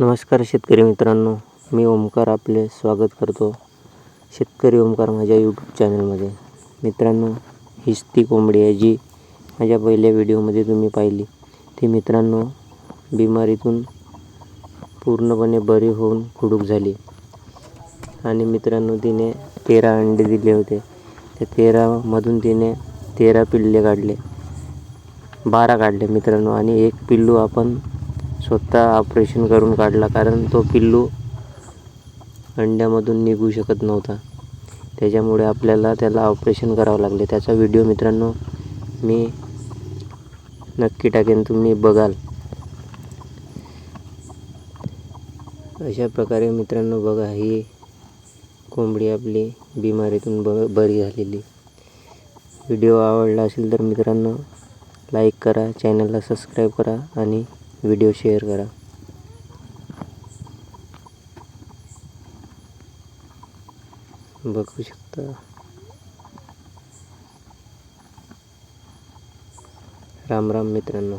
नमस्कार शेतकरी मित्रांनो मी ओमकार आपले स्वागत करतो शेतकरी ओमकार माझ्या यूट्यूब चॅनलमध्ये मित्रांनो हीच ती कोंबडी आहे जी माझ्या पहिल्या व्हिडिओमध्ये तुम्ही पाहिली. ती मित्रांनो बिमारीतून पूर्णपणे बरी होऊन खुडूक झाली. आणि मित्रांनो तिने तेरा अंडे दिले होते. त्या तेरामधून तिने तेरा पिल्ले काढले. बारा काढले मित्रांनो आणि एक पिल्लू आपण स्वतः ऑपरेशन करून काढला कारण तो पिल्लू अंड्यामधून निघू शकत नव्हता. त्याच्यामुळे आपल्याला त्याला ऑपरेशन करावं लागले. त्याचा व्हिडिओ मित्रांनो मी नक्की टाकेन तुम्ही बघाल. अशा प्रकारे मित्रांनो बघा ही कोंबडी आपली बिमारीतून ब बरी झालेली. व्हिडिओ आवडला असेल तर मित्रांनो लाईक करा चॅनलला सबस्क्राईब करा आणि व्हिडिओ शेअर करा. बघू शकता. राम राम मित्रांनो.